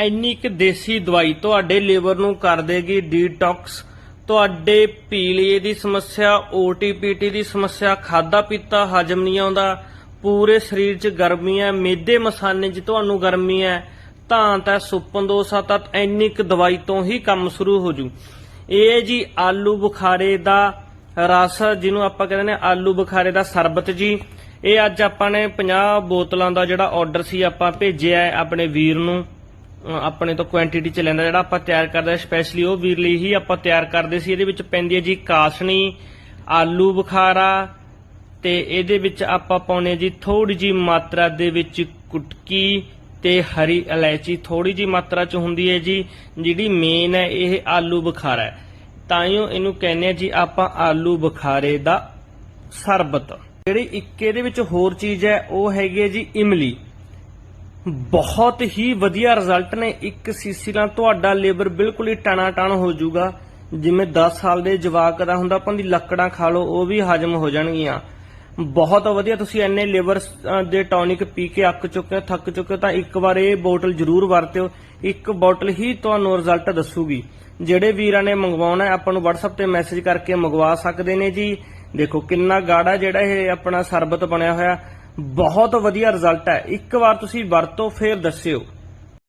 ਇੰਨੀ ਕਿ ਦੇਸੀ ਦਵਾਈ ਤੁਹਾਡੇ ਲੀਵਰ ਨੂੰ ਕਰ ਦੇਗੀ ਡੀਟੌਕਸ ਤੁਹਾਡੇ ਪੀਲੀਏ ਦੀ ਸਮੱਸਿਆ ਓਟੀਪੀਟੀ ਦੀ ਸਮੱਸਿਆ ਖਾਦਾ ਪੀਤਾ ਹਜਮ ਨਹੀਂ ਆਉਂਦਾ। ਪੂਰੇ ਸਰੀਰ 'ਚ ਗਰਮੀ ਹੈ, ਮੇਦੇ ਮਸਾਨੇ 'ਚ ਤੁਹਾਨੂੰ ਗਰਮੀ ਹੈ। ਤਾਂ ਤਾਂ ਸੁਪਨ ਦੋਸਾ ਤਾਂ ਇੰਨੀ ਕੁ ਦਵਾਈ ਤੋਂ ਹੀ ਕੰਮ ਸ਼ੁਰੂ ਹੋ ਜੂ। ਇਹ ਜੀ ਆਲੂ ਬੁਖਾਰੇ ਦਾ ਰਸ, ਜਿਹਨੂੰ ਆਪਾਂ ਕਹਿੰਦੇ ਨੇ ਆਲੂ ਬੁਖਾਰੇ ਦਾ ਸਰਬਤ ਜੀ। ਇਹ ਅੱਜ ਆਪਾਂ ਨੇ 50 ਬੋਤਲਾਂ ਦਾ ਜਿਹੜਾ ਆਰਡਰ ਸੀ, ਆਪਾਂ ਭੇਜਿਆ ਆਪਣੇ ਵੀਰ ਨੂੰ। ਆਪਣੇ ਤੋਂ ਕੁਆਂਟੀਟੀ ਚ ਲੈਂਦਾ, ਜਿਹੜਾ ਆਪਾਂ ਤਿਆਰ ਕਰਦੇ ਸਪੈਸ਼ਲੀ ਉਹ ਵੀਰ ਲਈ ਹੀ ਆਪਾਂ ਤਿਆਰ ਕਰਦੇ ਸੀ। ਇਹਦੇ ਵਿੱਚ ਪੈਂਦੀ ਹੈ ਜੀ ਕਾਸਣੀ, ਆਲੂ ਬੁਖਾਰਾ ਤੇ ਇਹਦੇ ਵਿੱਚ ਆਪਾਂ ਪਾਉਨੇ ਜੀ ਥੋੜੀ ਜੀ ਮਾਤਰਾ ਦੇ ਵਿੱਚ ਕੁਟਕੀ ਤੇ ਹਰੀ ਇਲਾਇਚੀ। ਥੋੜੀ ਜੀ ਮਾਤਰਾ ਚ ਹੁੰਦੀ ਹੈ ਜੀ, ਜਿਹੜੀ ਮੇਨ ਹੈ, ਇਹ ਆਲੂ ਬੁਖਾਰਾ ਹੈ। ਤਾਂਯੋ ਇਹਨੂੰ ਕਹਿੰਦੇ ਆ ਜੀ ਆਪਾਂ ਆਲੂ ਬੁਖਾਰੇ ਦਾ ਸਰਬਤ। ਜਿਹੜੀ ਇੱਕ ਇਹਦੇ ਵਿੱਚ ਹੋਰ ਚੀਜ਼ ਹੈ, ਉਹ ਹੈਗੀ ਹੈ ਜੀ ਇਮਲੀ। ਬਹੁਤ ਹੀ ਵਧੀਆ ਰਿਜ਼ਲਟ ਨੇ। ਇੱਕ ਸੀਸੀ ਨਾਲ ਤੁਹਾਡਾ ਲਿਵਰ ਬਿਲਕੁਲ ਹੀ ਟਣਾ ਟਣ ਹੋ ਜਾਊਗਾ। ਜਿਵੇਂ 10 ਸਾਲ ਦੇ ਜਵਾਕ ਦਾ ਹੁੰਦਾ, ਆਪਾਂ ਦੀ ਲੱਕੜਾਂ ਖਾ ਲਓ, ਉਹ ਵੀ ਹਜਮ ਹੋ ਜਾਣਗੀਆਂ। ਬਹੁਤ ਵਧੀਆ ਤੁਸੀਂ ਐਨੇ ਲੇਬਰ ਦੇ ਟੌਨਿਕ ਪੀ ਕੇ ਅੱਕ ਚੁੱਕੇ ਹੋ, ਥੱਕ ਚੁੱਕੇ ਹੋ, ਤਾਂ ਇੱਕ ਵਾਰ ਇਹ ਬੋਟਲ ਜ਼ਰੂਰ ਵਰਤਿਓ। ਇੱਕ ਬੋਟਲ ਹੀ ਤੁਹਾਨੂੰ ਰਿਜ਼ਲਟ ਦੱਸੂਗੀ। ਜਿਹੜੇ ਵੀਰਾਂ ਨੇ ਮੰਗਵਾਉਣਾ ਹੈ ਆਪਾਂ ਨੂੰ WhatsApp ਤੇ ਮੈਸੇਜ ਕਰਕੇ ਮੰਗਵਾ ਸਕਦੇ ਨੇ ਜੀ। ਦੇਖੋ, ਕਿੰਨਾ ਗਾੜਾ ਜਿਹੜਾ ਇਹ ਆਪਣਾ ਸਰਬਤ ਬਣਿਆ ਹੋਇਆ। ਬਹੁਤ ਵਧੀਆ ਰਿਜ਼ਲਟ ਹੈ। ਇੱਕ ਵਾਰ ਤੁਸੀਂ ਵਰਤੋ ਫਿਰ ਦੱਸਿਓ।